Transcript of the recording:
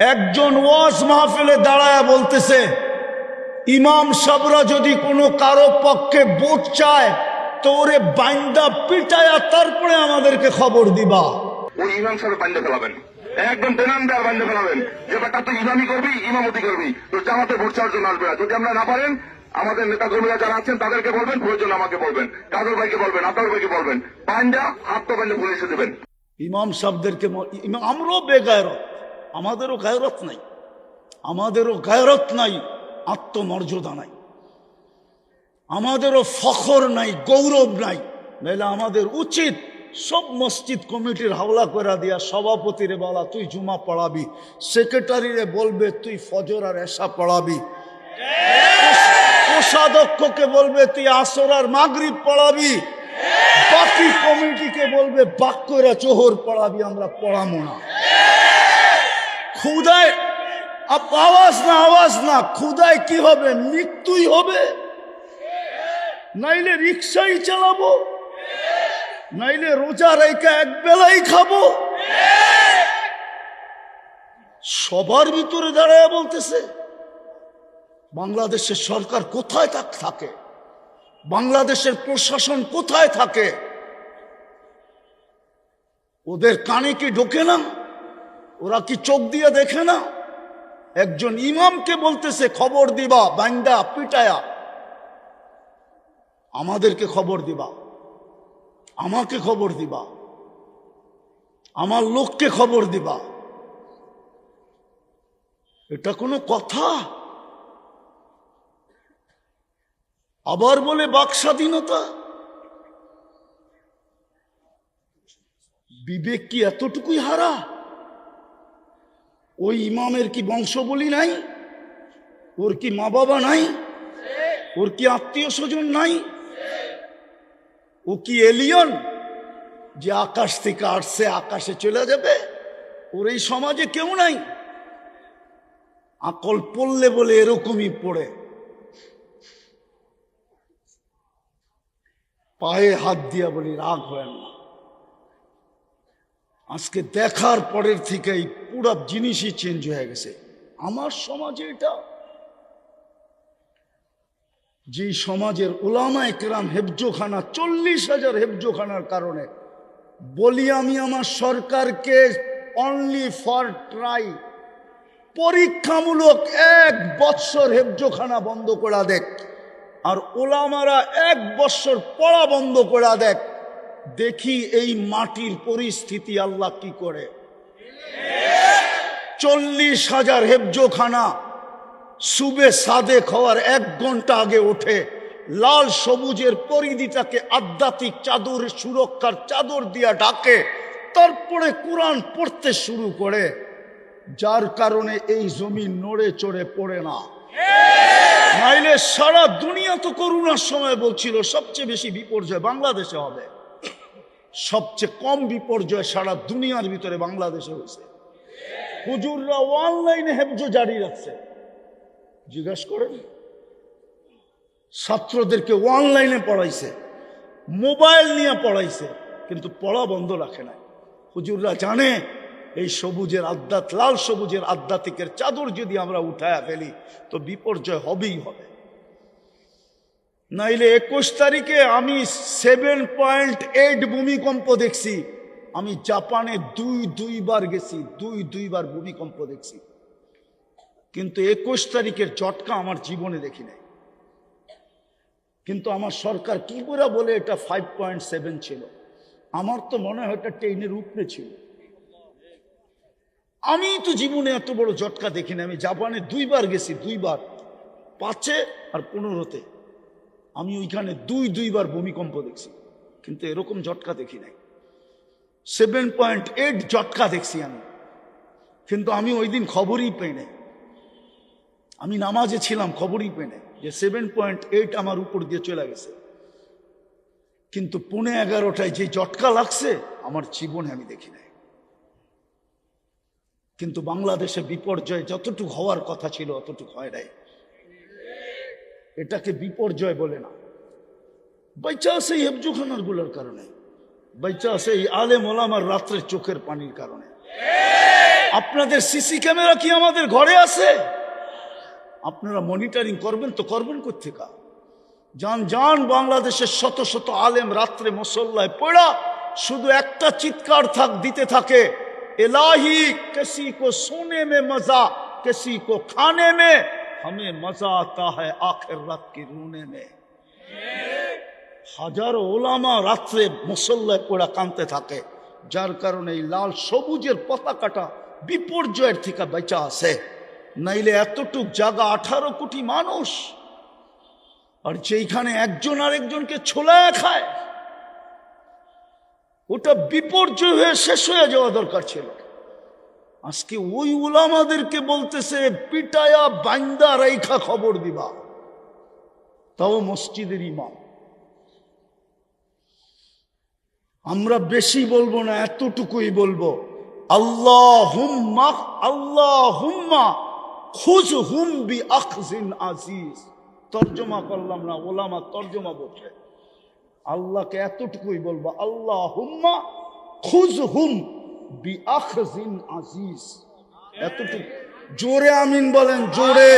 একজন ওয়াজ মাহফিলে দাঁড়ায় বলতেছে ইমাম সাবরা যদি কোনো কারও পক্ষে ভোট চায় তো ওরে বাইন্দা পিটায়া তারপরে আমাদেরকে খবর দিবা। ওই ইমাম সাহেব বান্ধে ফেলাবেন। একদম বেনান দেওয়ার ফেলাবেন। যে বেটা তুই ইমামি করবি ইমামতি করবি। তো জামাতে ভোট চাওয়ার জন্য আসবে যদি আমরা না পারেন আমাদের নেতা কর্মীরা যারা আছেন তাদেরকে বলবেন প্রয়োজন আমাকে বলবেন। কাজল ভাইকে বলবেন ভাইকে বলবেন। বান্ধা হাত তো বান্ধে পুলিশে দেবেন। ইমাম সাহেবদেরকে আমরাও বেগায়রত। আমাদেরও গায়রত নাই। আমাদেরও গায়রত নাই, আত্মমর্যাদা নাই। আমাদেরও ফখর নাই, গৌরব নাই। নাহলে আমাদের উচিত সব মসজিদ কমিটির হাওলা করে দিয়া, সভাপতিরে বলা, তুই জুমা পড়াবি, সেক্রেটারিরে বলবে, তুই ফজর আর এসা পড়াবি। কোষাধ্যক্ষকে বলবে, তুই আসর আর মাগরিব পড়াবি। বাকি কমিটিকে বলবে বাক্যরা চোহর পড়াবি, আমরা পড়াবো না। আপ- আওয়াজ না আওয়াজ না ক্ষুদায় কি হবে? মৃত্যুই হবে? নাইলে রিক্সাই চালাবো? নাইলে রোজা রেখা এক বেলাই খাব? সবার ভিতরে দাঁড়ায় বলতেছে, বাংলাদেশের সরকার কোথায় থাকে? বাংলাদেশের প্রশাসন কোথায় থাকে? ওদের কানে কি ঢোকে না? ওরা কি চোখ দিয়ে দেখে না? একজন ইমামকে বলতেছে, খবর দিবা, বান্দা, পিটায়া। আমাদেরকে খবর দিবা। আমাকে খবর দিবা। আমার লোককে খবর দিবা। এটা কোনো কথা? আবার বলে বাক স্বাধীনতা? বিবেক কি এতটুকুই হারা? ওই ইমামের কি বংশ বলি নাই? ওর কি মা বাবা নাই? ওর কি আত্মীয় স্বজন নাই? ও কি এলিয়ন যে আকাশ থেকে আসছে, আকাশে চলে যাবে? ওর এই সমাজে কেউ নাই। আকল পড়লে বলে এরকমই পড়ে। পায়ে হাত দিয়া বলি, রাগ হয় না। আজকে দেখার পরের থেকেই পুরো জিনিসই চেঞ্জ হয়ে গেছে। আমার সমাজে এটা, যে সমাজের ওলামা একরাম হেফজোখানা, চল্লিশ হাজার হেফজোখানার কারণে, বলি আমি আমার সরকারকে অনলি ফর ট্রাই পরীক্ষামূলক এক বৎসর হেফজোখানা বন্ধ করা দেখ, আর ওলামারা এক বৎসর পড়া বন্ধ করা দেখ, দেখি এই মাটির পরিস্থিতি আল্লাহ কি করে। চল্লিশ হাজার হেফজোখানা সুবে সাদে খাওয়ার এক ঘণ্টা আগে ওঠে। লাল সবুজের পরিধিটাকে আধ্যাত্মিক চাদর সুরক্ষার চাদর দিয়া ডাকে তারপরে কোরআন পড়তে শুরু করে। যার কারণে এই জমি নড়ে চড়ে পড়ে না। নাইলে সারা দুনিয়া তো করোনার সময় বলছিল, সবচেয়ে বেশি বিপর্যয় বাংলাদেশে হবে। সবচেয়ে কম বিপর্যয় সারা দুনিয়ার ভিতরে বাংলাদেশে হয়েছে। হুজুররা অনলাইনে হেফজ জারি রাখছে। জিজ্ঞাসা করেন, ছাত্রদেরকে অনলাইনে পড়াইছে, মোবাইল নিয়ে পড়াইছে, কিন্তু পড়া বন্ধ রাখে না হুজুররা জানে, এই সবুজের আধ্যাত লাল সবুজের আধ্যাত্মিকের চাদর যদি আমরা উঠায়া ফেলি, তো বিপর্যয় হবেই হবে। নাইলে একুশ তারিখে আমি সেভেন পয়েন্ট এইট ভূমিকম্প দেখছি। আমি জাপানে দুই, দুইবার গেছি, দুই, দুইবার ভূমিকম্প দেখছি। কিন্তু একুশ তারিখের চটকা আমার জীবনে দেখি নাই। কিন্তু আমার সরকার কি করে বলে এটা ফাইভ পয়েন্ট সেভেন ছিল। আমার তো মনে হয় এটা ট্রেনের উপরে ছিল। আমি তো জীবনে এত বড় জটকা দেখিনি আমি জাপানে দুইবার গেছি, দুইবার। পাঁচে আর পনেরোতে। আমি ওইখানে দুই, দুইবার ভূমিকম্প দেখছি। কিন্তু এরকম জটকা দেখি নাই। সেভেন পয়েন্ট এইট জটকা দেখছি আমি কিন্তু আমি ওই দিন খবরই পেয়ে নাই আমি নামাজে ছিলাম খবরই পেয়ে নাই যে সেভেন পয়েন্ট এইট আমার উপর দিয়ে চলে গেছে কিন্তু পুনে এগারোটায় যে জটকা লাগছে আমার জীবনে আমি দেখি নাই কিন্তু বাংলাদেশে বিপর্যয় যতটুকু হওয়ার কথা ছিল অতটুকু হয় নাই এটাকে বিপর্যয় বলে না বাইচা এই হেফজুখানারগুলোর কারণে বেঁচে আছে এই আলে মোলামার রাত্রের চোখের পানির কারণে। আপনাদের সিসি ক্যামেরা কি আমাদের ঘরে আছে? আপনারা মনিটরিং করবেন তো করবেন কোথেকা যান যান, বাংলাদেশের শত শত আলেম রাত্রে মসল্লায় পড়া, শুধু একটা চিৎকার থাক, দিতে থাকে, এলাহি কেসি কো সোনে মে মজা, কেসি কো খানে মে, হমে মজা আতা হ্যাঁ আখের রাত কি রুনে মে। হাজারো ওলামা রাত্রে মুসল্লায় পড়া কানতে থাকে। যার কারণে এই লাল সবুজের পতাকাটা বিপর্যয়ের থেকে বেঁচা আছে নাইলে এতটুক জায়গা আঠারো কোটি মানুষ। আর যেইখানে একজন আরেকজনকে ছোলায় খায়, ওটা বিপর্যয় হয়ে শেষ হয়ে যাওয়া দরকার ছিল। আজকে ওই ওলামাদেরকে বলতেছে, পিটায়া বান্দা রাইখা খবর দিবা। তাও মসজিদের ইমাম। আমরা বেশি বলব না, এতটুকুই বলব। আল্লাহ হুম্মা আল্লাহ হুম্মা খুজ হুম বি আখজিন আজিজ। তর্জমা করলাম না, ওলামা তর্জমা বলছে। আল্লাহকে এতটুকুই বলব আল্লাহ হুম্মা খুজ হুম বি আখজিন আজিজ। এতটুকু জোরে আমিন বলেন, জোরে।